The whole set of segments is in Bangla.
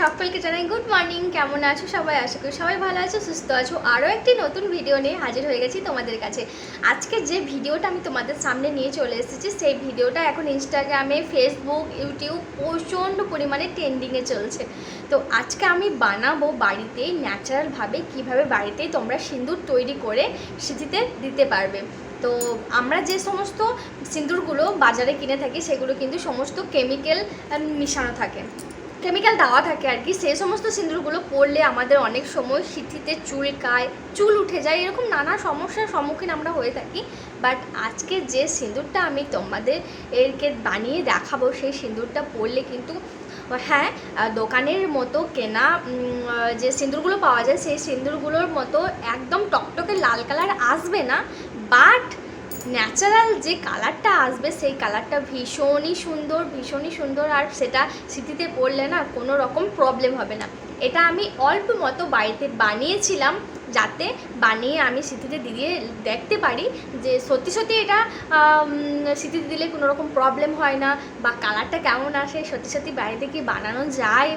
সকলকে জানাই গুড মর্নিং কেমন আছো সবাই? আশা করি সবাই ভালো আছো, সুস্থ আছো। আরও একটি নতুন ভিডিও নিয়ে হাজির হয়ে গেছি তোমাদের কাছে। আজকে যে ভিডিওটা আমি তোমাদের সামনে নিয়ে চলে এসেছি, সেই ভিডিওটা এখন ইনস্টাগ্রামে ফেসবুক ইউটিউব প্রচণ্ড পরিমাণে ট্রেন্ডিংয়ে চলছে। তো আজকে আমি বানাবো বাড়িতেই ন্যাচারালভাবে কীভাবে বাড়িতেই তোমরা সিঁদুর তৈরি করে সিঁথিতে দিতে পারবে। তো আমরা যে সমস্ত সিঁদুরগুলো বাজারে কিনে থাকি, সেগুলো কিন্তু সমস্ত কেমিক্যাল মিশানো থাকে। কেমিক্যাল দেওয়া থাকে আর কি সেই সমস্ত সিঁদুরগুলো পরলে আমাদের অনেক সময় সিঁথিতে চুলকায় চুল উঠে যায়, এরকম নানা সমস্যার সম্মুখীন আমরা হয়ে থাকি। বাট আজকে যে সিঁদুরটা আমি তোমাদের এরকে বানিয়ে দেখাবো, সেই সিঁদুরটা পরলে কিন্তু হ্যাঁ দোকানের মতো কেনা যে সিঁদুরগুলো পাওয়া যায়, সেই সিঁদুরগুলোর মতো একদম টকটকে লাল কালার আসবে না। বাট ন্যাচারাল যে কালারটা আসবে, সেই কালারটা ভীষণই সুন্দর ভীষণই সুন্দর। আর সেটা স্মৃতিতে পড়লে না কোনো রকম প্রবলেম হবে না। এটা আমি অল্প মতো বাড়িতে বানিয়েছিলাম যাতে বানিয়ে আমি স্মৃতিতে দিয়ে দেখতে পারি যে সত্যি সত্যি এটা স্মৃতিতে দিলে কোনো রকম প্রবলেম হয় না বা কালারটা কেমন আসে, সত্যি সত্যি বাড়িতে কি বানানো যায়।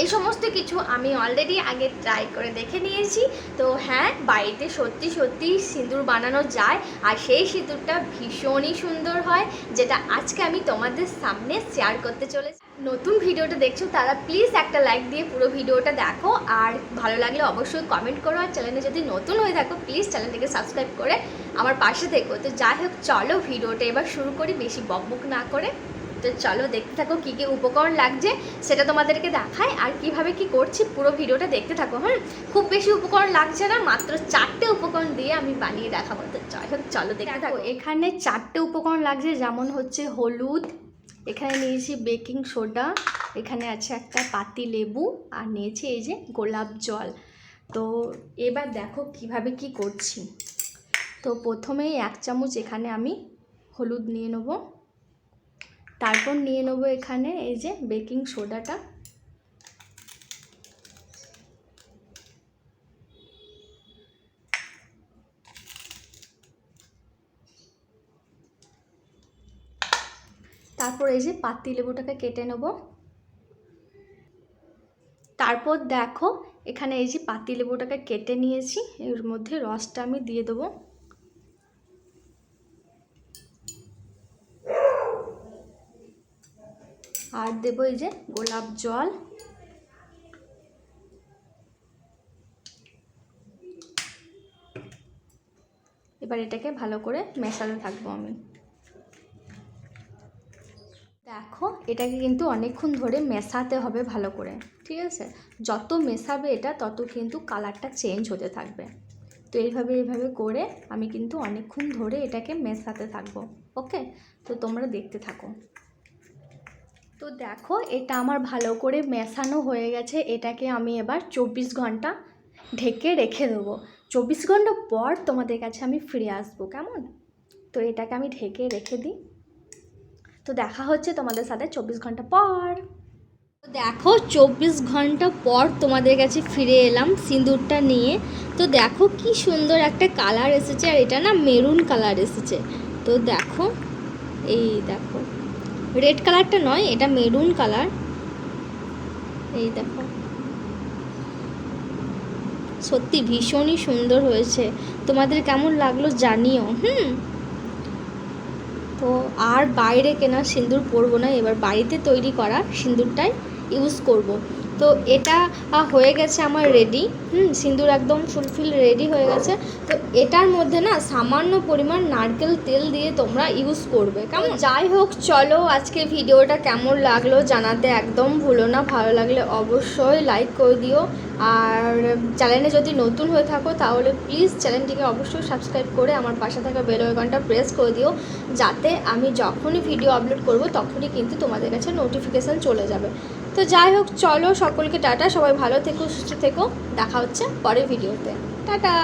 এই সমস্ত কিছু আমি অলরেডি আগে ট্রাই করে দেখে নিয়েছি। তো হ্যাঁ বাড়িতে সত্যি সত্যি সিঁদুর বানানো যায় আর সেই সিঁদুরটা ভীষণই সুন্দর হয়, যেটা আজকে আমি তোমাদের সামনে শেয়ার করতে চলেছি। নতুন ভিডিওটা দেখছ তারা প্লিজ একটা লাইক দিয়ে পুরো ভিডিওটা দেখো আর ভালো লাগলে অবশ্যই কমেন্ট করো আর চ্যানেলে যদি নতুন হয়ে থাকো প্লিজ চ্যানেলটিকে সাবস্ক্রাইব করে আমার পাশে থেকো। তো যাই হোক, চলো ভিডিওটা এবার শুরু করি, বেশি বকবক না করে। তো চলো দেখতে থাকো কী কী উপকরণ লাগছে সেটা তোমাদেরকে দেখায় আর কীভাবে কি করছি পুরো ভিডিওটা দেখতে থাকো হ্যাঁ? খুব বেশি উপকরণ লাগছে না মাত্র চারটে উপকরণ দিয়ে আমি বানিয়ে দেখাবো। তো যাই হোক চলো দেখতে থাকো। এখানে চারটে উপকরণ লাগছে যেমন হচ্ছে হলুদ এখানে নিয়েছি বেকিং সোডা এখানে আছে একটা পাতি লেবু আর নিয়েছি এই যে গোলাপ জল। তো এবার দেখো কীভাবে কি করছি। তো প্রথমেই এক চামচ এখানে আমি হলুদ নিয়ে নেব। তারপর নিয়ে নেব এখানে এই যে বেকিং সোডাটা। তারপর এই যে পাতি লেবুটাকে কেটে নেব। তারপর দেখো, এখানে এই যে পাতি লেবুটাকে কেটে নিয়েছি, এর মধ্যে রসটা আমি দিয়ে দেবো। আর দেবো এই যে গোলাপ জল। এবার এটাকে ভালো করে মেশাতে থাকব আমি। দেখো, এটাকে কিন্তু অনেকক্ষণ ধরে মেশাতে হবে ভালো করে, ঠিক আছে? যত মেশাবে এটা, তত কিন্তু কালারটা চেঞ্জ হতে থাকবে। তো এইভাবে এইভাবে করে আমি কিন্তু অনেকক্ষণ ধরে এটাকে মেশাতে থাকব, ওকে? তো তোমরা দেখতে থাকো। তো দেখো, এটা আমার ভালো করে মেশানো হয়ে গেছে। এটাকে আমি এবার চব্বিশ ঘণ্টা ঢেকে রেখে দেবো। চব্বিশ ঘণ্টা পর তোমাদের কাছে আমি ফিরে আসব, কেমন? তো এটাকে আমি ঢেকে রেখে দিই। তো দেখা হচ্ছে তোমাদের সাথে চব্বিশ ঘণ্টা পর। দেখো, চব্বিশ ঘণ্টা পর তোমাদের কাছে ফিরে এলাম সিঁদুরটা নিয়ে। তো দেখো কি সুন্দর একটা কালার এসেছে, আর এটা না মেরুন কালার এসেছে। তো দেখো, এই দেখো। রেড কালারটা নয়, এটা মেরুন কালার। এই দেখো। সত্যি ভীষণই সুন্দর হয়েছে। তোমাদের কেমন লাগল জানিও, হুম? তো আর বাইরে কেনা সিঁদুর পরবো না, এবার বাড়িতে তৈরি করা সিঁদুরটাই ইউজ করব। তো এটা হয়ে গেছে আমার রেডি হুম, সিঁদুর একদম ফুলফিল রেডি হয়ে গেছে। তো এটার মধ্যে না, সামান্য পরিমাণ নারকেল তেল দিয়ে তোমরা ইউজ করবে। কেমন? যাই হোক, চলো আজকে ভিডিওটা কেমন লাগল জানাতে একদম ভুলো না। ভালো লাগলে অবশ্যই লাইক করে দিও। আর চ্যানেলে যদি নতুন হয়ে থাকো, তাহলে প্লিজ চ্যানেলটিকে অবশ্যই সাবস্ক্রাইব করে আমার পাশে থাকা বেল আইকনটা প্রেস করে দিও। যাতে আমি যখনই ভিডিও আপলোড করব, তখনই কিন্তু তোমাদের কাছে নোটিফিকেশান চলে যাবে। তো যাই হোক, চলো সকলকে টাটা। সবাই ভালো থেকো, সুস্থ থেকো। দেখা হচ্ছে পরের ভিডিওতে। টাটা!